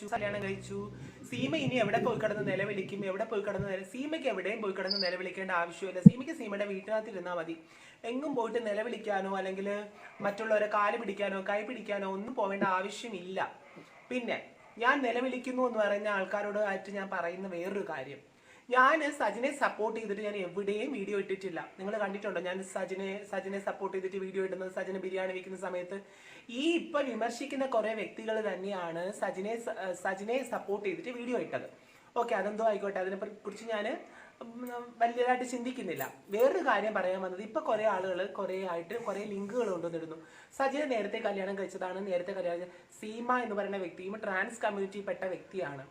കഴിച്ചു കല്യാണം കഴിച്ചു. സീമ ഇനി എവിടെ പോയി കിടന്ന് നിലവിളിക്കും? എവിടെ പോയി കിടന്ന് നില സീമയ്ക്ക് എവിടെയും പോയി കിടന്ന് നിലവിളിക്കേണ്ട ആവശ്യമില്ല. സീമയ്ക്ക് സീമയുടെ വീട്ടിനകത്ത് ഇരുന്നാൽ മതി. എങ്ങും പോയിട്ട് നിലവിളിക്കാനോ അല്ലെങ്കിൽ മറ്റുള്ളവരെ കാൽ പിടിക്കാനോ കൈ പിടിക്കാനോ ഒന്നും പോവേണ്ട ആവശ്യമില്ല. പിന്നെ ഞാൻ നിലവിളിക്കുന്നു എന്ന് പറയുന്ന ആൾക്കാരോട് ആയിട്ട് ഞാൻ പറയുന്ന വേറൊരു കാര്യം. ഞാൻ സജിനെ സപ്പോർട്ട് ചെയ്തിട്ട് ഞാൻ എവിടെയും വീഡിയോ ഇട്ടിട്ടില്ല. നിങ്ങൾ കണ്ടിട്ടുണ്ടോ? ഞാൻ സജിനെ സജിനെ സപ്പോർട്ട് ചെയ്തിട്ട് വീഡിയോ ഇടുന്നത് സജിന് ബിരിയാണി വെക്കുന്ന സമയത്ത്. ഈ ഇപ്പൊ വിമർശിക്കുന്ന കുറേ വ്യക്തികൾ തന്നെയാണ് സജിനെ സജിനെ സപ്പോർട്ട് ചെയ്തിട്ട് വീഡിയോ ഇട്ടത്. ഓക്കെ അതെന്തോ ആയിക്കോട്ടെ. അതിനെ കുറിച്ച് ഞാൻ വലിയതായിട്ട് ചിന്തിക്കുന്നില്ല. വേറൊരു കാര്യം പറയാൻ വന്നത് ഇപ്പൊ കുറേ ആളുകൾ കുറേ ആയിട്ട് കുറേ ലിങ്കുകൾ കൊണ്ടുവന്നിടുന്നു. സജിനെ നേരത്തെ കല്യാണം കഴിച്ചതാണ് നേരത്തെ കല്യാണം സീമ എന്ന് പറയുന്ന വ്യക്തിയും ട്രാൻസ് കമ്മ്യൂണിറ്റിയിൽപ്പെട്ട വ്യക്തിയാണ്.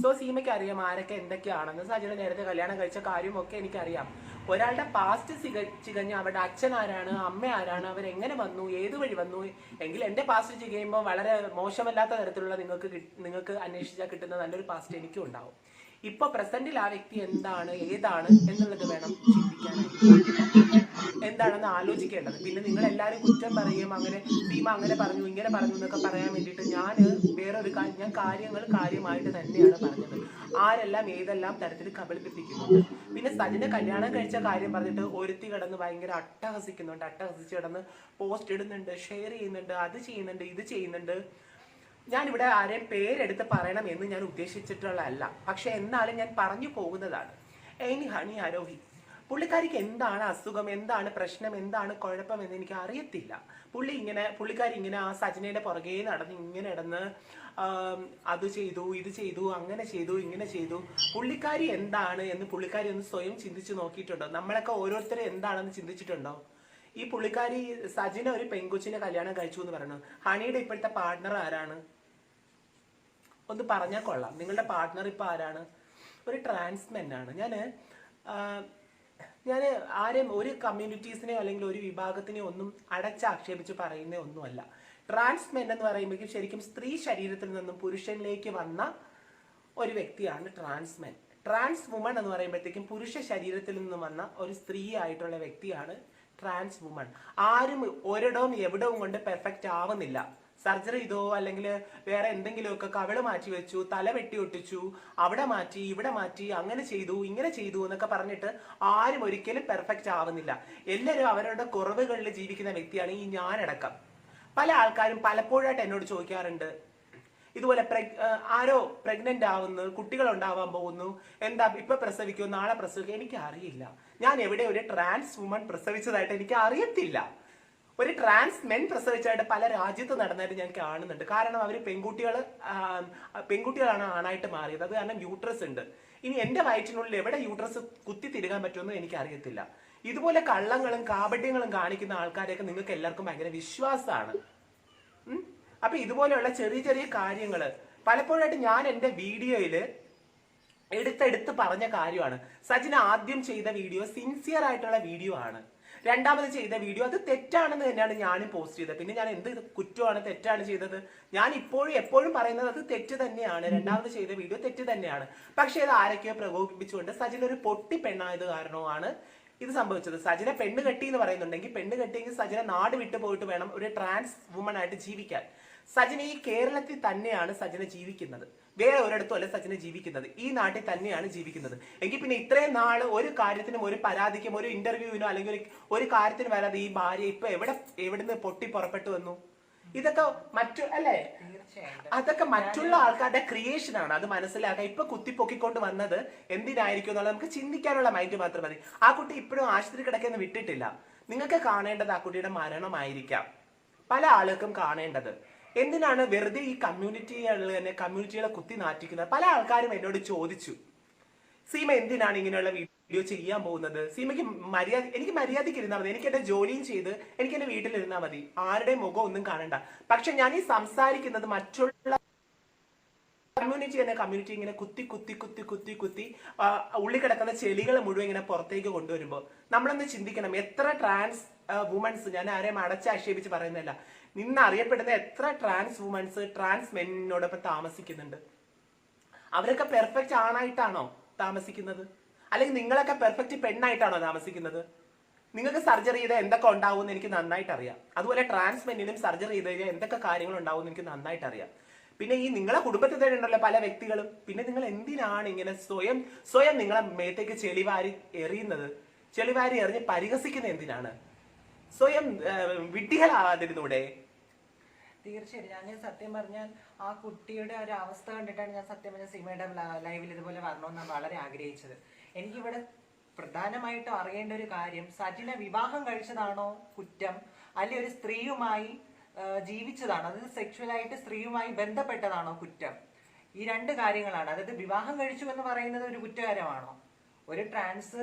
സോ സീമയ്ക്ക് അറിയാം ആരൊക്കെ എന്തൊക്കെയാണെന്ന്. സജിന നേരത്തെ കല്യാണം കഴിച്ച കാര്യമൊക്കെ എനിക്കറിയാം. ഒരാളുടെ പാസ്റ്റ് സിക ചികഞ്ഞ് അവരുടെ അച്ഛൻ ആരാണ് അമ്മ ആരാണ് അവരെങ്ങനെ വന്നു ഏത് വഴി വന്നു? എങ്കിൽ എന്റെ പാസ്റ്റ് ചികയുമ്പോൾ വളരെ മോശമല്ലാത്ത തരത്തിലുള്ള നിങ്ങൾക്ക് നിങ്ങൾക്ക് അന്വേഷിച്ചാൽ കിട്ടുന്ന നല്ലൊരു പാസ്റ്റ് എനിക്കും ഉണ്ടാവും. ഇപ്പൊ പ്രസന്റിൽ ആ വ്യക്തി എന്താണ് ഏതാണ് എന്നുള്ളത് വേണം ചിന്തിക്കാനായിട്ട്. എന്താണെന്ന് ആലോചിക്കേണ്ടത്. പിന്നെ നിങ്ങൾ എല്ലാവരും കുറ്റം പറയും അങ്ങനെ ഭീമ അങ്ങനെ പറഞ്ഞു ഇങ്ങനെ പറഞ്ഞു എന്നൊക്കെ പറയാൻ വേണ്ടിയിട്ട് ഞാൻ വേറൊരു കാര്യം ഞാൻ കാര്യങ്ങൾ കാര്യമായിട്ട് തന്നെയാണ് പറഞ്ഞത്. ആരെല്ലാം ഏതെല്ലാം തരത്തിൽ കബളിപ്പിക്കുന്നുണ്ട് പിന്നെ സജിനെ കല്യാണം കഴിച്ച കാര്യം പറഞ്ഞിട്ട് ഒരുത്തി കിടന്ന് ഭയങ്കര അട്ടഹസിക്കുന്നുണ്ട്. അട്ടഹസിച്ച് കിടന്ന് പോസ്റ്റ് ഇടുന്നുണ്ട് ഷെയർ ചെയ്യുന്നുണ്ട് അത് ചെയ്യുന്നുണ്ട് ഇത് ചെയ്യുന്നുണ്ട്. ഞാനിവിടെ ആരെയും പേരെടുത്ത് പറയണം എന്ന് ഞാൻ ഉദ്ദേശിച്ചിട്ടുള്ളതല്ല. പക്ഷെ എന്നാലും ഞാൻ പറഞ്ഞു പോകുന്നതാണ്. എനി ഹണി ആരോഹി പുള്ളിക്കാരിക്ക് എന്താണ് അസുഖം എന്താണ് പ്രശ്നം എന്താണ് കുഴപ്പം എന്ന് എനിക്ക് അറിയത്തില്ല. പുള്ളി ഇങ്ങനെ പുള്ളിക്കാരി ഇങ്ങനെ ആ സജനയുടെ പുറകെ നടന്ന് ഇങ്ങനെ ഇടന്ന് അത് ചെയ്തു ഇത് ചെയ്തു അങ്ങനെ ചെയ്തു ഇങ്ങനെ ചെയ്തു. പുള്ളിക്കാരി എന്താണ് എന്ന് പുള്ളിക്കാരി ഒന്ന് സ്വയം ചിന്തിച്ചു നോക്കിയിട്ടുണ്ടോ? നമ്മളൊക്കെ ഓരോരുത്തരും എന്താണെന്ന് ചിന്തിച്ചിട്ടുണ്ടോ? ഈ പുള്ളിക്കാരി സജിന ഒരു പെൺകൊച്ചിനെ കല്യാണം കഴിച്ചു എന്ന് പറയുന്നത് ഹണിയുടെ ഇപ്പോഴത്തെ പാർട്ട്ണർ ആരാണ്? ഒന്ന് പറഞ്ഞാൽ കൊള്ളാം. നിങ്ങളുടെ പാർട്ട്ണർ ഇപ്പോൾ ആരാണ്? ഒരു ട്രാൻസ്മെൻ ആണ്. ഞാൻ ഞാൻ ആരെയും ഒരു കമ്മ്യൂണിറ്റീസിനെയോ അല്ലെങ്കിൽ ഒരു വിഭാഗത്തിനെയോ ഒന്നും അടച്ചാക്ഷേപിച്ച് പറയുന്ന ഒന്നുമല്ല. ട്രാൻസ്മെൻ എന്ന് പറയുമ്പോഴേക്കും ശരിക്കും സ്ത്രീ ശരീരത്തിൽ നിന്നും പുരുഷനിലേക്ക് വന്ന ഒരു വ്യക്തിയാണ് ട്രാൻസ്മെൻ ട്രാൻസ് വുമൺ എന്ന് പറയുമ്പോഴത്തേക്കും പുരുഷ ശരീരത്തിൽ നിന്നും വന്ന ഒരു സ്ത്രീ ആയിട്ടുള്ള വ്യക്തിയാണ് ട്രാൻസ് വുമൺ ആരും ഒരിടവും എവിടവും കൊണ്ട് പെർഫെക്റ്റ് ആവുന്നില്ല. സർജറി ചെയ്തോ അല്ലെങ്കിൽ വേറെ എന്തെങ്കിലുമൊക്കെ കവിൾ മാറ്റി വെച്ചു തല വെട്ടി ഒട്ടിച്ചു അവിടെ മാറ്റി ഇവിടെ മാറ്റി അങ്ങനെ ചെയ്തു ഇങ്ങനെ ചെയ്തു എന്നൊക്കെ പറഞ്ഞിട്ട് ആരും ഒരിക്കലും പെർഫെക്റ്റ് ആവുന്നില്ല. എല്ലാവരും അവരുടെ കുറവുകളിൽ ജീവിക്കുന്ന വ്യക്തിയാണ് ഈ ഞാനടക്കം. പല ആൾക്കാരും പലപ്പോഴായിട്ട് എന്നോട് ചോദിക്കാറുണ്ട് ഇതുപോലെ ആരോ പ്രഗ്നന്റ് ആവുന്നു കുട്ടികൾ ഉണ്ടാവാൻ പോകുന്നു എന്താ ഇപ്പൊ പ്രസവിക്കുമോ നാളെ പ്രസവിക്കും എനിക്ക് അറിയില്ല ഞാൻ എവിടെ ഒരു ട്രാൻസ് വുമൺ പ്രസവിച്ചതായിട്ട് എനിക്ക് അറിയത്തില്ല ഒരു ട്രാൻസ് മെൻ പ്രസവിച്ചായിട്ട് പല രാജ്യത്ത് നടന്നായിട്ട് ഞാൻ കാണുന്നുണ്ട്. കാരണം അവർ പെൺകുട്ടികൾ പെൺകുട്ടികളാണ് ആണായിട്ട് മാറിയത്. അത് കാരണം യൂട്രസ് ഉണ്ട്. ഇനി എന്റെ വയറ്റിനുള്ളിൽ എവിടെ യൂട്രസ് കുത്തി തിരുകാൻ പറ്റുമെന്ന് എനിക്ക് അറിയത്തില്ല ഇതുപോലെ കള്ളങ്ങളും കാപട്യങ്ങളും കാണിക്കുന്ന ആൾക്കാരെയൊക്കെ നിങ്ങൾക്ക് എല്ലാവർക്കും ഭയങ്കര വിശ്വാസമാണ്. അപ്പൊ ഇതുപോലെയുള്ള ചെറിയ ചെറിയ കാര്യങ്ങൾ പലപ്പോഴായിട്ട് ഞാൻ എന്റെ വീഡിയോയിൽ എടുത്തെടുത്ത് പറഞ്ഞ കാര്യമാണ്. സജിന ആദ്യം ചെയ്ത വീഡിയോ സിൻസിയർ ആയിട്ടുള്ള വീഡിയോ ആണ്. രണ്ടാമത് ചെയ്ത വീഡിയോ അത് തെറ്റാണെന്ന് തന്നെയാണ് ഞാനും പോസ്റ്റ് ചെയ്തത്. പിന്നെ ഞാൻ എന്ത് കുറ്റമാണ് തെറ്റാണ് ചെയ്തത്? ഞാൻ ഇപ്പോഴും എപ്പോഴും പറയുന്നത് അത് തെറ്റ് തന്നെയാണ്. രണ്ടാമത് ചെയ്ത വീഡിയോ തെറ്റ് തന്നെയാണ്. പക്ഷേ അത് ആരൊക്കെയോ പ്രകോപിപ്പിച്ചുകൊണ്ട് സജിൻ ഒരു പൊട്ടി പെണ്ണായത് കാരണമാണ് ഇത് സംഭവിച്ചത്. സജിനെ പെണ്ണ് കെട്ടി എന്ന് പറയുന്നുണ്ടെങ്കിൽ പെണ്ണ് കെട്ടിയെങ്കിൽ സജിനെ നാട് വിട്ടു പോയിട്ട് വേണം ഒരു ട്രാൻസ് വുമൺ ആയിട്ട് ജീവിക്കാൻ. സജിന ഈ കേരളത്തിൽ തന്നെയാണ് സജിന ജീവിക്കുന്നത്. വേറെ ഒരിടത്തും അല്ല സജിന ജീവിക്കുന്നത്. ഈ നാട്ടിൽ തന്നെയാണ് ജീവിക്കുന്നത്. എങ്കിൽ പിന്നെ ഇത്രയും നാൾ ഒരു കാര്യത്തിനും ഒരു പരാതിക്കും ഒരു ഇന്റർവ്യൂവിനോ അല്ലെങ്കിൽ ഒരു ഒരു കാര്യത്തിനും വരാതെ ഈ ഭാര്യ ഇപ്പൊ എവിടെ എവിടുന്ന് പൊട്ടി പുറപ്പെട്ടു വന്നു? ഇതൊക്കെ മറ്റു അല്ലേ? അതൊക്കെ മറ്റുള്ള ആൾക്കാരുടെ ക്രിയേഷൻ ആണ്. അത് മനസ്സിലാക്കുക ഇപ്പൊ കുത്തിപ്പൊക്കിക്കൊണ്ട് വന്നത് എന്തിനായിരിക്കും എന്നുള്ളത് നമുക്ക് ചിന്തിക്കാനുള്ള മൈൻഡ് മാത്രം മതി. ആ കുട്ടി ഇപ്പോഴും ആശുപത്രി കിടക്കുന്ന വിട്ടിട്ടില്ല. നിങ്ങൾക്ക് കാണേണ്ടത് ആ കുട്ടിയുടെ മരണമായിരിക്കാം. പല ആളുകൾക്കും കാണേണ്ടത്. എന്തിനാണ് വെറുതെ ഈ കമ്മ്യൂണിറ്റികളിൽ കമ്മ്യൂണിറ്റികളെ കുത്തി നാറ്റിക്കുന്നത്? പല ആൾക്കാരും എന്നോട് ചോദിച്ചു. സീമ എന്തിനാണ് ഇങ്ങനെയുള്ള വീഡിയോ ചെയ്യാൻ പോകുന്നത്? സീമയ്ക്ക് മര്യാദ എനിക്ക് മര്യാദയ്ക്ക് ഇരുന്നാൽ മതി. എനിക്ക് എന്റെ ജോലിയും ചെയ്ത് എനിക്ക് എന്റെ വീട്ടിലിരുന്നാൽ മതി. ആരുടെ മുഖം ഒന്നും കാണണ്ട. പക്ഷെ ഞാൻ ഈ സംസാരിക്കുന്നത് മറ്റുള്ള കമ്മ്യൂണിറ്റി എന്ന കമ്മ്യൂണിറ്റി ഇങ്ങനെ കുത്തി കുത്തി കുത്തി കുത്തി കുത്തി ഉള്ളി കിടക്കുന്ന ചെളികൾ മുഴുവൻ ഇങ്ങനെ പുറത്തേക്ക് കൊണ്ടുവരുമ്പോൾ നമ്മളൊന്ന് ചിന്തിക്കണം. എത്ര ട്രാൻസ് വുമൻസ് ഞാൻ ആരെയും അടച്ചാക്ഷേപിച്ച് പറയുന്നില്ല നിന്ന് അറിയപ്പെടുന്ന എത്ര ട്രാൻസ് വുമൻസ് ട്രാൻസ് മെന്നിനോടൊപ്പം താമസിക്കുന്നുണ്ട്? അവരൊക്കെ പെർഫെക്റ്റ് ആണായിട്ടാണോ താമസിക്കുന്നത്? അല്ലെങ്കിൽ നിങ്ങളൊക്കെ പെർഫെക്റ്റ് പെണ്ണായിട്ടാണോ താമസിക്കുന്നത്? നിങ്ങൾക്ക് സർജറി ചെയ്താൽ എന്തൊക്കെ ഉണ്ടാവും എനിക്ക് നന്നായിട്ട് അറിയാം അതുപോലെ ട്രാൻസ് ട്രാൻസ്മെന്റിനും സർജറി ചെയ്ത് കഴിഞ്ഞാൽ എന്തൊക്കെ കാര്യങ്ങൾ ഉണ്ടാവും എനിക്ക് നന്നായിട്ട് അറിയാം പിന്നെ ഈ നിങ്ങളെ കുടുംബത്തിൽ തന്നെ ഉണ്ടല്ലോ പല വ്യക്തികളും. പിന്നെ നിങ്ങൾ എന്തിനാണ് ഇങ്ങനെ സ്വയം സ്വയം നിങ്ങളെ മേത്തേക്ക് ചെളിവാരി എറിയുന്നത്? ചെളിവാരി എറിഞ്ഞ് പരിഹസിക്കുന്നത് എന്തിനാണ്? സ്വയം വിഡ്ഢികളാവാതിരുന്നൂടെ? തീർച്ചയായും ഞാൻ സത്യം പറഞ്ഞാൽ ആ കുട്ടിയുടെ ഒരു അവസ്ഥ കണ്ടിട്ടാണ് ഞാൻ സത്യം പറഞ്ഞ സിനിമയുടെ ലൈവിൽ ഇതുപോലെ വരണമെന്ന് ഞാൻ വളരെ ആഗ്രഹിച്ചത്. എനിക്കിവിടെ പ്രധാനമായിട്ടും അറിയേണ്ട ഒരു കാര്യം സജിനെ വിവാഹം കഴിച്ചതാണോ കുറ്റം? അല്ലെ ഒരു സ്ത്രീയുമായി ജീവിച്ചതാണോ? അതായത് സെക്ഷുവലായിട്ട് സ്ത്രീയുമായി ബന്ധപ്പെട്ടതാണോ കുറ്റം? ഈ രണ്ട് കാര്യങ്ങളാണ്. അതായത് വിവാഹം കഴിച്ചു എന്ന് പറയുന്നത് ഒരു കുറ്റകരമാണോ? ഒരു ട്രാൻസ്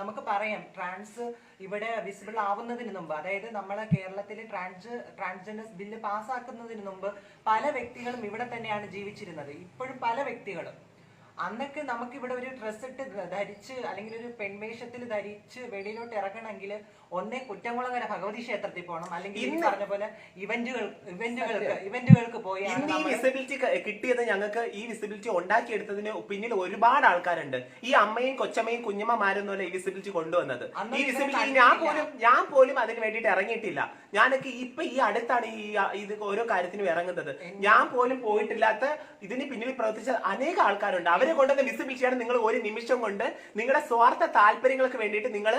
നമുക്ക് പറയാം. ട്രാൻസ് ഇവിടെ വിസിബിൾ ആവുന്നതിന് മുമ്പ് അതായത് നമ്മളെ കേരളത്തിൽ ട്രാൻസ് ട്രാൻസ്ജെൻഡേഴ്സ് ബില്ല് പാസ്സാക്കുന്നതിന് മുമ്പ് പല വ്യക്തികളും ഇവിടെ തന്നെയാണ് ജീവിച്ചിരുന്നത്. ഇപ്പോഴും പല വ്യക്തികളും. അന്നൊക്കെ നമുക്ക് ഇവിടെ ഒരു ഡ്രസ് ഇട്ട് ധരിച്ച് അല്ലെങ്കിൽ ഒരു പെൺവേഷത്തിൽ ധരിച്ച് വെളിയിലോട്ട് ഇറങ്ങണമെങ്കിൽ ഒന്നേ കുറ്റംകുളങ്ങര ഭഗവതി ക്ഷേത്രത്തിൽ പോകണം. അല്ലെങ്കിൽ ഈ പറഞ്ഞ പോലെ ഇവന്റുകൾ ഇവന്റുകൾക്ക് ഇവന്റുകൾക്ക് പോയി ഇന്ന് ഈ വിസിബിലിറ്റി കിട്ടിയത് ഞങ്ങൾക്ക് ഈ വിസിബിലിറ്റി ഉണ്ടാക്കിയെടുത്തതിന് പിന്നിൽ ഒരുപാട് ആൾക്കാരുണ്ട്. ഈ അമ്മയും കൊച്ചമ്മയും കുഞ്ഞമ്മമാരും ഈ വിസിബിലിറ്റി കൊണ്ടുവന്നത്. ഈ വിസിബിലിറ്റി ഞാൻ പോലും ഞാൻ പോലും അതിന് വേണ്ടിയിട്ട് ഇറങ്ങിയിട്ടില്ല. ഞാനൊക്കെ ഇപ്പൊ ഈ അടുത്താണ് ഈ ഇത് ഓരോ കാര്യത്തിനും ഇറങ്ങുന്നത്. ഞാൻ പോലും പോയിട്ടില്ലാത്ത ഇതിന് പിന്നിൽ പ്രവർത്തിച്ച അനേക ആൾക്കാരുണ്ട്. അവരെ കൊണ്ടൊക്കെ വിസിബിലിറ്റിയാണ് നിങ്ങൾ ഒരു നിമിഷം കൊണ്ട് നിങ്ങളുടെ സ്വാർത്ഥ താല്പര്യങ്ങൾക്ക് വേണ്ടിയിട്ട് നിങ്ങൾ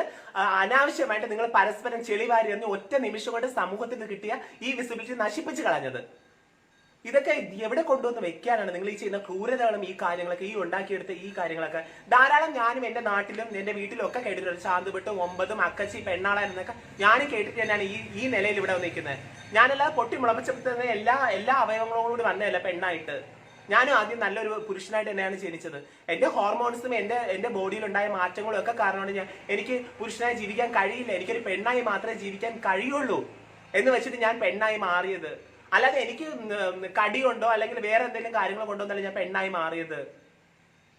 അനാവശ്യമായിട്ട് നിങ്ങൾ പരസ്പരം ചെളിവാരി ഒറ്റ നിമിഷം കൊണ്ട് സമൂഹത്തിൽ നിന്ന് കിട്ടിയ ഈ വിസിബിലിറ്റി നശിപ്പിച്ചു കളഞ്ഞത്. ഇതൊക്കെ എവിടെ കൊണ്ടുവന്ന് വെക്കാനാണ് നിങ്ങൾ ഈ ചെയ്യുന്ന ക്രൂരതകളും ഈ കാര്യങ്ങളൊക്കെ ഈ ഉണ്ടാക്കിയെടുത്ത ഈ കാര്യങ്ങളൊക്കെ? ധാരാളം ഞാനും എന്റെ നാട്ടിലും എന്റെ വീട്ടിലും ഒക്കെ കേട്ടിട്ടുണ്ട്. ശാന്തുപെട്ട് ഒമ്പതും അക്കച്ചി പെണ്ണാളൻ എന്നൊക്കെ ഞാനും കേട്ടിട്ട് തന്നെയാണ് ഈ ഈ നിലയിൽ ഇവിടെ വന്നിരിക്കുന്നത്. ഞാനെല്ലാം പൊട്ടി മുളപ്പിച്ചപ്പോൾ എല്ലാ എല്ലാ അവയവങ്ങളോടും കൂടി വന്നതല്ല പെണ്ണായിട്ട്. ഞാനും ആദ്യം നല്ലൊരു പുരുഷനായിട്ട് തന്നെയാണ് ജനിച്ചത്. എന്റെ ഹോർമോൺസും എന്റെ എന്റെ ബോഡിയിൽ ഉണ്ടായ മാറ്റങ്ങളും ഒക്കെ കാരണമാണ് ഞാൻ എനിക്ക് പുരുഷനായി ജീവിക്കാൻ കഴിയില്ല. എനിക്കൊരു പെണ്ണായി മാത്രമേ ജീവിക്കാൻ കഴിയുള്ളൂ എന്ന് വെച്ചിട്ട് ഞാൻ പെണ്ണായി മാറിയത്. അല്ലാതെ എനിക്ക് കടി കടിയുണ്ടോ അല്ലെങ്കിൽ വേറെ എന്തെങ്കിലും കാര്യങ്ങൾ കൊണ്ടോ എന്നല്ല ഞാൻ പെണ്ണായി മാറിയത്.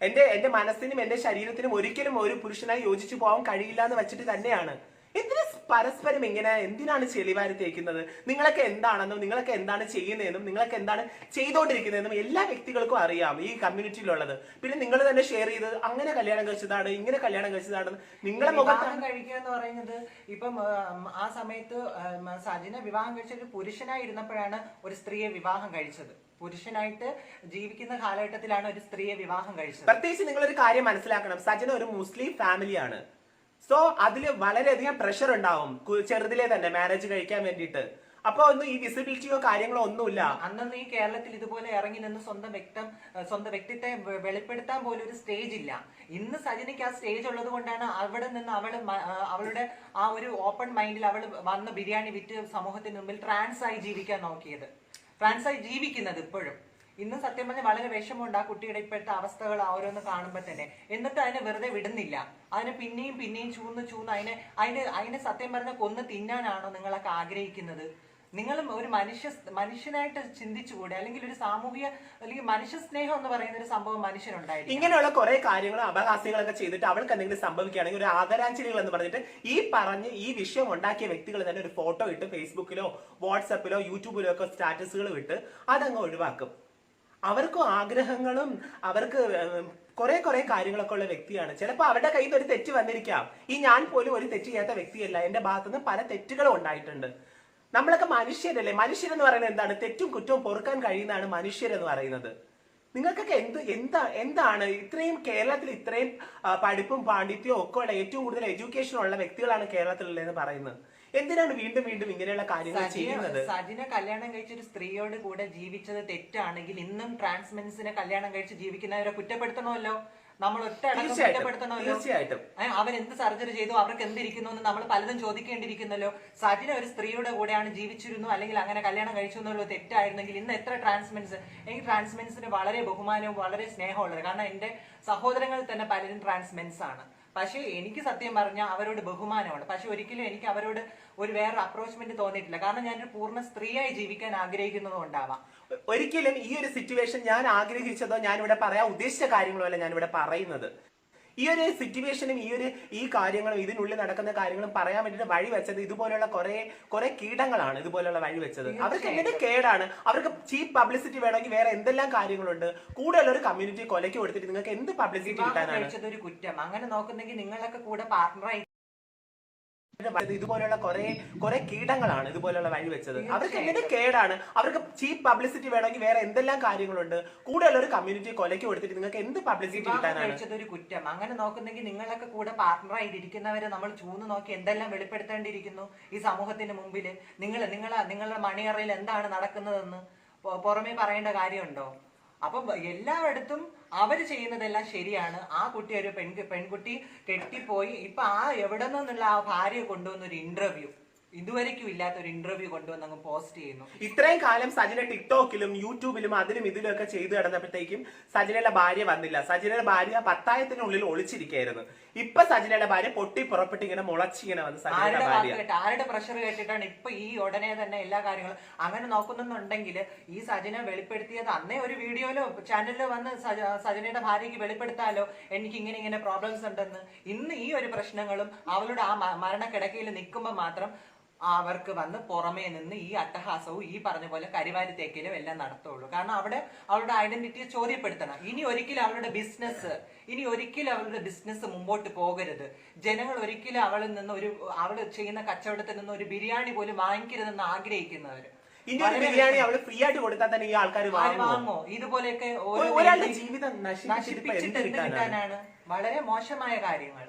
എന്റെ എന്റെ മനസ്സിനും എന്റെ ശരീരത്തിനും ഒരിക്കലും ഒരു പുരുഷനായി യോജിച്ചു പോകാൻ കഴിയില്ല എന്ന് വെച്ചിട്ട് തന്നെയാണ്. എന്തിനാ പരസ്പരം ഇങ്ങനെ എന്തിനാണ് ചെളിവാരി തേക്കുന്നത്? നിങ്ങളൊക്കെ എന്താണെന്നും നിങ്ങളൊക്കെ എന്താണ് ചെയ്യുന്നതെന്നും നിങ്ങളൊക്കെ എന്താണ് ചെയ്തുകൊണ്ടിരിക്കുന്നതെന്നും എല്ലാ വ്യക്തികൾക്കും അറിയാം ഈ കമ്മ്യൂണിറ്റിയിലുള്ളത്. പിന്നെ നിങ്ങൾ തന്നെ ഷെയർ ചെയ്ത് അങ്ങനെ കല്യാണം കഴിച്ചതാണ് ഇങ്ങനെ കല്യാണം കഴിച്ചതാണ് നിങ്ങളെ മുഖം കഴിക്കുക എന്ന് പറയുന്നത് ഇപ്പം ആ സമയത്ത് സജിനെ വിവാഹം കഴിച്ച ഒരു പുരുഷനായി ഇരുന്നപ്പോഴാണ് ഒരു സ്ത്രീയെ വിവാഹം കഴിച്ചത്. പുരുഷനായിട്ട് ജീവിക്കുന്ന കാലഘട്ടത്തിലാണ് ഒരു സ്ത്രീയെ വിവാഹം കഴിച്ചത്. പ്രത്യേകിച്ച് നിങ്ങളൊരു കാര്യം മനസ്സിലാക്കണം. സജന ഒരു മുസ്ലിം ഫാമിലിയാണ്. സോ അതിൽ വളരെയധികം പ്രഷർ ഉണ്ടാവും. ചെറുതിലെ തന്നെ മാരേജ് കഴിക്കാൻ വേണ്ടിയിട്ട്. അപ്പൊ ഒന്നും ഈ വിസിബിലിറ്റിയോ കാര്യങ്ങളോ ഒന്നുമില്ല. അന്നൊന്നും ഈ കേരളത്തിൽ ഇതുപോലെ ഇറങ്ങി നിന്ന് സ്വന്തം വ്യക്തം സ്വന്തം വ്യക്തിത്വം വെളിപ്പെടുത്താൻ പോലും ഒരു സ്റ്റേജ് ഇല്ല. ഇന്ന് സജിനിക്ക് ആ സ്റ്റേജ് ഉള്ളത് കൊണ്ടാണ് അവിടെ നിന്ന് ആ, അവളുടെ ആ ഒരു ഓപ്പൺ മൈൻഡിൽ അവൾ വന്ന് ബിരിയാണി വിറ്റ് സമൂഹത്തിന് മുമ്പിൽ ട്രാൻസ് ആയി ജീവിക്കാൻ നോക്കിയത്. ട്രാൻസ് ആയി ജീവിക്കുന്നത് ഇപ്പോഴും. ഇന്ന് സത്യം പറഞ്ഞാൽ വളരെ വിഷമമുണ്ട് ആ കുട്ടിയുടെ ഇപ്പോഴത്തെ അവസ്ഥകൾ ഓരോന്ന് കാണുമ്പോൾ തന്നെ. എന്നിട്ട് അതിനെ വെറുതെ വിടുന്നില്ല. അതിനെ പിന്നെയും പിന്നെയും ചൂന്ന് ചൂന്ന് അതിനെ അതിനെ അതിനെ സത്യം പറഞ്ഞാൽ കൊന്ന് തിന്നാനാണോ നിങ്ങളൊക്കെ ആഗ്രഹിക്കുന്നത്? നിങ്ങളും ഒരു മനുഷ്യ മനുഷ്യനായിട്ട് ചിന്തിച്ചുകൂടെ? അല്ലെങ്കിൽ ഒരു സാമൂഹിക അല്ലെങ്കിൽ മനുഷ്യ സ്നേഹം എന്ന് പറയുന്ന ഒരു സംഭവം മനുഷ്യനുണ്ടായിരുന്നു ഇങ്ങനെയുള്ള കുറെ കാര്യങ്ങളും അപഹാസ്യങ്ങളൊക്കെ ചെയ്തിട്ട് അവൾക്ക് എന്തെങ്കിലും സംഭവിക്കുകയാണെങ്കിൽ ഒരു ആദരാഞ്ജലികൾ എന്ന് പറഞ്ഞിട്ട് ഈ പറഞ്ഞ് ഈ വിഷയം ഉണ്ടാക്കിയ വ്യക്തികൾ തന്നെ ഒരു ഫോട്ടോ ഇട്ട് ഫേസ്ബുക്കിലോ വാട്സപ്പിലോ യൂട്യൂബിലോ ഒക്കെ സ്റ്റാറ്റസുകൾ വിട്ട് അതങ്ങ് ഒഴിവാക്കും. അവർക്കും ആഗ്രഹങ്ങളും അവർക്ക് കുറെ കുറെ കാര്യങ്ങളൊക്കെ ഉള്ള വ്യക്തിയാണ്. ചിലപ്പോൾ അവരുടെ കയ്യിൽ ഒരു തെറ്റ് വന്നിരിക്കാം. ഈ ഞാൻ പോലും ഒരു തെറ്റ് ചെയ്യാത്ത വ്യക്തിയല്ല. എന്റെ ഭാഗത്തുനിന്ന് പല തെറ്റുകളും ഉണ്ടായിട്ടുണ്ട്. നമ്മളൊക്കെ മനുഷ്യരല്ലേ? മനുഷ്യരെന്ന് പറയുന്നത് എന്താണ്? തെറ്റും കുറ്റവും പൊറുക്കാൻ കഴിയുന്നതാണ് മനുഷ്യരെന്ന് പറയുന്നത്. നിങ്ങൾക്കൊക്കെ എന്ത് എന്താ എന്താണ് ഇത്രയും കേരളത്തിൽ ഇത്രയും പഠിപ്പും പാണ്ഡിത്യവും ഒക്കെ ഉള്ള ഏറ്റവും കൂടുതൽ എഡ്യൂക്കേഷൻ ഉള്ള വ്യക്തികളാണ് കേരളത്തിലുള്ളതെന്ന് പറയുന്നത്? എന്തിനാണ് വീണ്ടും വീണ്ടും ഇങ്ങനെയുള്ള കാര്യങ്ങൾ ചെയ്യുന്നത്? സജിന കല്യാണം കഴിച്ച ഒരു സ്ത്രീയോട് കൂടെ ജീവിച്ചത് തെറ്റാണെങ്കിൽ ഇന്നും ട്രാൻസ്മെൻസിനെ കല്യാണം കഴിച്ച് ജീവിക്കുന്നവരെ കുറ്റപ്പെടുത്തണമല്ലോ? നമ്മൾ ഒറ്റ തീർച്ചയായിട്ടും അവൻ എന്ത് സർജറി ചെയ്തു? അവർക്ക് എന്തിരിക്കുന്നു എന്ന് നമ്മൾ പലതും ചോദിക്കേണ്ടിയിരിക്കുന്നല്ലോ. സജിന ഒരു സ്ത്രീയുടെ കൂടെയാണ് ജീവിച്ചിരുന്നു അല്ലെങ്കിൽ അങ്ങനെ കല്യാണം കഴിച്ചു എന്നുള്ള തെറ്റായിരുന്നെങ്കിൽ ഇന്ന് എത്ര ട്രാൻസ്മെൻസ് എനിക്ക് ട്രാൻസ്മെൻസിന് വളരെ ബഹുമാനവും വളരെ സ്നേഹമുള്ളത് കാരണം എന്റെ സഹോദരങ്ങൾ തന്നെ പലരും ട്രാൻസ്മെൻസ് ആണ് പക്ഷേ എനിക്ക് സത്യം പറഞ്ഞാൽ അവരോട് ബഹുമാനമാണ് പക്ഷെ ഒരിക്കലും എനിക്ക് അവരോട് ഒരു വേറെ അപ്രോച്ച്മെന്റ് തോന്നിയിട്ടില്ല. കാരണം ഞാനൊരു പൂർണ സ്ത്രീയായി ജീവിക്കാൻ ആഗ്രഹിക്കുന്നത് കൊണ്ടാവാം. ഒരിക്കലും ഈ ഒരു സിറ്റുവേഷൻ ഞാൻ ആഗ്രഹിച്ചതോ ഞാൻ ഇവിടെ പറയാൻ ഉദ്ദേശിച്ച കാര്യങ്ങളോ അല്ല ഞാൻ ഇവിടെ പറയുന്നത്. ഈ ഒരു സിറ്റുവേഷനും ഈ ഒരു ഈ കാര്യങ്ങളും ഇതിനുള്ളിൽ നടക്കുന്ന കാര്യങ്ങളും പറയാൻ വേണ്ടിയിട്ട് വഴി വെച്ചത് ഇതുപോലെയുള്ള കുറെ കുറെ കീടങ്ങളാണ് ഇതുപോലെയുള്ള വഴി വെച്ചത്. അവർക്ക് എന്തിന്റെ കേടാണ്? അവർക്ക് ചീപ്പ് പബ്ലിസിറ്റി വേണമെങ്കിൽ വേറെ എന്തെല്ലാം കാര്യങ്ങളുണ്ട്? കൂടുതൽ ഒരു കമ്മ്യൂണിറ്റി കൊലയ്ക്ക് കൊടുത്തിട്ട് നിങ്ങൾക്ക് എന്ത് പബ്ലിസിറ്റി കിട്ടാനാണ്? ഒരു കുറ്റം. അങ്ങനെ നോക്കുന്നെങ്കിൽ നിങ്ങളൊക്കെ കൂടെ പാർട്ണറായി ഇതുപോലുള്ള കുറെ കുറെ കീടങ്ങളാണ് ഇതുപോലുള്ള വഴി വെച്ചത്. അവർക്ക് എങ്ങനെ കേടാണ്? അവർക്ക് ചീപ്പ് പബ്ലിസിറ്റി വേണമെങ്കിൽ വേറെ എന്തെല്ലാം കാര്യങ്ങളുണ്ട്? കൂടുതൽ ഒരു കമ്മ്യൂണിറ്റി കൊലയ്ക്ക് കൊടുത്തിട്ട് നിങ്ങൾക്ക് എന്ത് പബ്ലിസിറ്റി കിട്ടാനാണ്? ഒരു കുറ്റം. അങ്ങനെ നോക്കുന്നെങ്കിൽ നിങ്ങളൊക്കെ കൂടെ പാർട്ട്ണറായിട്ട് ഇരിക്കുന്നവരെ നമ്മൾ ചൂന്ന് നോക്കി എന്തെല്ലാം വെളിപ്പെടുത്തേണ്ടിയിരിക്കുന്നു ഈ സമൂഹത്തിന് മുമ്പിൽ? നിങ്ങൾ നിങ്ങൾ നിങ്ങളുടെ മണിയറയിൽ എന്താണ് നടക്കുന്നതെന്ന് പുറമേ പറയേണ്ട കാര്യമുണ്ടോ? അപ്പം എല്ലായിടത്തും അവർ ചെയ്യുന്നതെല്ലാം ശരിയാണ്. ആ കുട്ടി ഒരു പെൺ പെൺകുട്ടി കെട്ടിപ്പോയി. ഇപ്പൊ ആ എവിടെ നിന്നുള്ള ആ ഭാര്യയെ കൊണ്ടുവന്നൊരു ഇന്റർവ്യൂ ഇതുവരെയ്ക്കും ഇല്ലാത്ത ഒരു ഇന്റർവ്യൂ കൊണ്ടുവന്ന് അങ്ങ് പോസ്റ്റ് ചെയ്യുന്നു. ഇത്രയും കാലം സജിന ടിക്ടോക്കിലും യൂട്യൂബിലും അതിലും ഇതിലും ഒക്കെ ചെയ്തു കിടന്നപ്പോഴത്തേക്കും സജിനയുടെ ഭാര്യ വന്നില്ല. സജിനയുടെ ഭാര്യ പത്തായത്തിനുള്ളിൽ ഒളിച്ചിരിക്കുകയായിരുന്നു. ഇപ്പൊ സജിനയുടെ ഭാര്യ പൊട്ടി പുറപ്പെട്ട് ഇങ്ങനെ മുളച്ചിങ്ങനെ വന്ന് സജിനയുടെ ആരുടെ വാക്ക് ഭാര്യ കേട്ട്? ആരുടെ പ്രഷർ കേട്ടിട്ടാണ് ഇപ്പൊ ഈ ഉടനെ തന്നെ എല്ലാ കാര്യങ്ങളും? അങ്ങനെ നോക്കുന്നുണ്ടെങ്കിൽ ഈ സജന വെളിപ്പെടുത്തിയത് അന്നേ ഒരു വീഡിയോയിലോ ചാനലിലോ വന്ന് സജിനയുടെ സജനയുടെ ഭാര്യയ്ക്ക് വെളിപ്പെടുത്താലോ? എനിക്ക് ഇങ്ങനെ ഇങ്ങനെ പ്രോബ്ലംസ് ഉണ്ടെന്ന്. ഇന്ന് ഈ ഒരു പ്രശ്നങ്ങളും അവളുടെ ആ മരണ മരണക്കിടക്കയിൽ നിൽക്കുമ്പോൾ മാത്രം അവർക്ക് വന്ന് പുറമേ നിന്ന് ഈ അട്ടഹാസവും ഈ പറഞ്ഞ പോലെ കരിവാരി തേക്കലും എല്ലാം നടത്തുള്ളൂ. കാരണം അവിടെ അവളുടെ ഐഡന്റിറ്റിയെ ചോദ്യപ്പെടുത്തണം. ഇനി ഒരിക്കലും അവളുടെ ബിസിനസ് ഇനി ഒരിക്കലും അവളുടെ ബിസിനസ് മുമ്പോട്ട് പോകരുത്. ജനങ്ങൾ ഒരിക്കലും അവളിൽ നിന്ന് ഒരു അവൾ ചെയ്യുന്ന കച്ചവടത്തിൽ നിന്ന് ഒരു ബിരിയാണി പോലും വാങ്ങിക്കരുതെന്ന് ആഗ്രഹിക്കുന്നവർ ബിരിയാണി അവൾ ഫ്രീ ആയിട്ട് കൊടുത്താൽ തന്നെ ഈ ആൾക്കാർ വാങ്ങുമോ വാങ്ങോ ഇതുപോലെയൊക്കെ ഒരാളുടെ ജീവിതം നശിപ്പിച്ചിട്ട് കിട്ടാനാണ്? വളരെ മോശമായ കാര്യങ്ങൾ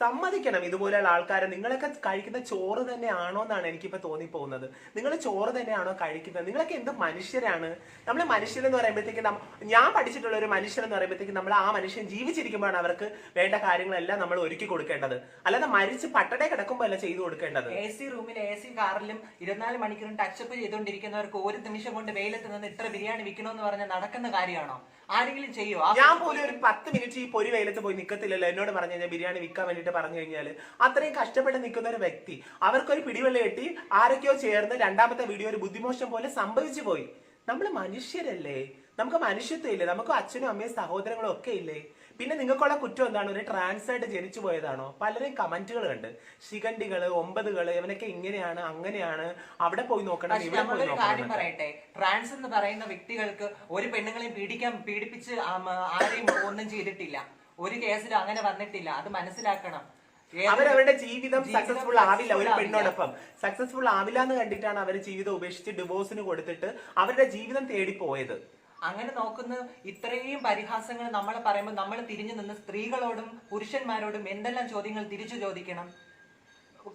സമ്മതിക്കണം ഇതുപോലെയുള്ള ആൾക്കാരെ. നിങ്ങളൊക്കെ കഴിക്കുന്ന ചോറ് തന്നെയാണോ എന്നാണ് എനിക്കിപ്പോ തോന്നിപ്പോകുന്നത്. നിങ്ങൾ ചോറ് തന്നെയാണോ കഴിക്കുന്നത്? നിങ്ങളൊക്കെ എന്ത് മനുഷ്യരാണ്? നമ്മൾ മനുഷ്യരെന്ന് പറയുമ്പോഴത്തേക്കും ഞാൻ പഠിച്ചിട്ടുള്ള ഒരു മനുഷ്യരെന്ന് പറയുമ്പോഴത്തേക്കും നമ്മൾ ആ മനുഷ്യൻ ജീവിച്ചിരിക്കുമ്പോഴാണ് അവർക്ക് വേണ്ട കാര്യങ്ങളെല്ലാം നമ്മൾ ഒരുക്കി കൊടുക്കേണ്ടത്. അല്ലാതെ മരിച്ച് പട്ടടെ കിടക്കുമ്പോൾ അല്ല ചെയ്തു കൊടുക്കേണ്ടത്. എ സി റൂമിൽ എ സി കാറിലും ഇരുപത്തിനാല് മണിക്കൂറും ടച്ചപ്പ് ചെയ്തുകൊണ്ടിരിക്കുന്നവർക്ക് ഒരു നിമിഷം കൊണ്ട് വെയിലത്ത് നിന്ന് ഇത്ര ബിരിയാണി വിൽക്കണമെന്ന് പറഞ്ഞാൽ നടക്കുന്ന കാര്യമാണോ? ആരെങ്കിലും ചെയ്യോ? ഞാൻ പോലും ഒരു പത്ത് മിനിറ്റ് ഈ പൊരി വെയിലത്ത് പോയി നിൽക്കത്തില്ലല്ലോ എന്നോട് പറഞ്ഞു കഴിഞ്ഞാൽ ബിരിയാണി വിൽക്കാൻ വേണ്ടിയിട്ട് പറഞ്ഞു കഴിഞ്ഞാൽ അത്രയും കഷ്ടപ്പെട്ട് നിൽക്കുന്ന ഒരു വ്യക്തി. അവർക്കൊരു പിടിവെള്ളി കെട്ടി ആരൊക്കെയോ ചേർന്ന് രണ്ടാമത്തെ വീഡിയോ ഒരു ബുദ്ധിമോശം പോലെ സംഭവിച്ചു പോയി. നമ്മൾ മനുഷ്യരല്ലേ? നമുക്ക് മനുഷ്യത്വം ഇല്ലേ? നമുക്ക് അച്ഛനും അമ്മയും സഹോദരങ്ങളും ഒക്കെ ഇല്ലേ? പിന്നെ നിങ്ങൾക്കുള്ള കുറ്റം എന്താണ്? ഒരു ട്രാൻസ് ആയിട്ട് ജനിച്ചു പോയതാണോ? പലരും കമന്റുകൾ കണ്ട്. ശിഖണ്ഡികൾ ഒമ്പതുകൾ ഇവനൊക്കെ ഇങ്ങനെയാണ് അങ്ങനെയാണ്. അവിടെ പോയി നോക്കണം ഇവിടെ പോയി കാര്യം നോക്കണം പറയട്ടെ. ട്രാൻസ് എന്ന് പറയുന്ന വ്യക്തികൾക്ക് ഒരു പെണ്ണുങ്ങളെയും പീഡിക്കാൻ പീഡിപ്പിച്ച് ആം, ആരെയും ഒന്നും ചെയ്തിട്ടില്ല. ഒരു കേസിലും അങ്ങനെ വന്നിട്ടില്ല. അത് മനസ്സിലാക്കണം. അവരവരുടെ ജീവിതം ജീവിതം സക്സസ്ഫുൾ ആവില്ല ഒരു successful പെണ്ണോടൊപ്പം. സക്സസ്ഫുൾ ആവില്ല എന്ന് കണ്ടിട്ടാണ് അവർ ജീവിതം ഉപേക്ഷിച്ച് ഡിവോഴ്സിന് കൊടുത്തിട്ട് അവരുടെ ജീവിതം തേടി പോയത് അങ്ങനെ നോക്കുന്ന. ഇത്രയും പരിഹാസങ്ങൾ നമ്മൾ പറയുമ്പോൾ നമ്മൾ തിരിഞ്ഞു നിന്ന് സ്ത്രീകളോടും പുരുഷന്മാരോടും എന്തെല്ലാം ചോദ്യങ്ങൾ തിരിച്ചു ചോദിക്കണം?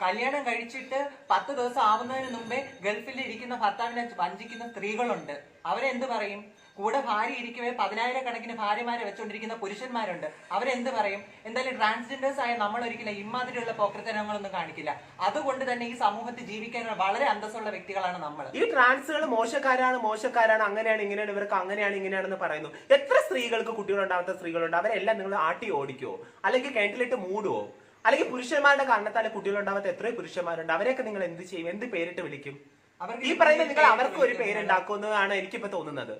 കല്യാണം കഴിച്ചിട്ട് പത്ത് ദിവസം ആവുന്നതിന് മുമ്പേ ഗൾഫിൽ ഇരിക്കുന്ന ഭർത്താവിനെ വഞ്ചിക്കുന്ന സ്ത്രീകളുണ്ട്. അവരെന്ത് പറയും? കൂടെ ഭാര്യ ഇരിക്കവേ പതിനായിരക്കണക്കിന് ഭാര്യമാരെ വെച്ചുകൊണ്ടിരിക്കുന്ന പുരുഷന്മാരുണ്ട്. അവരെന്ത് പറയും? എന്തായാലും ട്രാൻസ്ജെൻഡേഴ്സ് ആയ നമ്മൾ ഒരിക്കലും ഇമാതിരിയുള്ള പോക്രത്തനങ്ങളൊന്നും കാണിക്കില്ല. അതുകൊണ്ട് തന്നെ ഈ സമൂഹത്തിൽ ജീവിക്കാനുള്ള വളരെ അന്തസ്സുള്ള വ്യക്തികളാണ് നമ്മൾ. ഈ ട്രാൻസുകൾ മോശക്കാരാണ് മോശക്കാരാണ് അങ്ങനെയാണ് ഇങ്ങനെയാണ് ഇവർക്ക് അങ്ങനെയാണ് ഇങ്ങനെയാണെന്ന് പറയുന്നു. എത്ര സ്ത്രീകൾക്ക് കുട്ടികളുണ്ടാവാത്ത സ്ത്രീകളുണ്ട്? അവരെല്ലാം നിങ്ങൾ ആട്ടി ഓടിക്കുവോ അല്ലെങ്കിൽ കിണറ്റിലിട്ട് മൂടുവോ? അല്ലെങ്കിൽ പുരുഷന്മാരുടെ കാരണത്താൽ കുട്ടികളുണ്ടാവാത്ത എത്രയോ പുരുഷന്മാരുണ്ട്. അവരെയൊക്കെ നിങ്ങൾ എന്ത് ചെയ്യും? എന്ത് പേരിട്ട് വിളിക്കും? ഈ പറയുന്നത് നിങ്ങൾ അവർക്ക് ഒരു പേരുണ്ടാക്കുന്നതാണ് എനിക്കിപ്പോ തോന്നുന്നത്.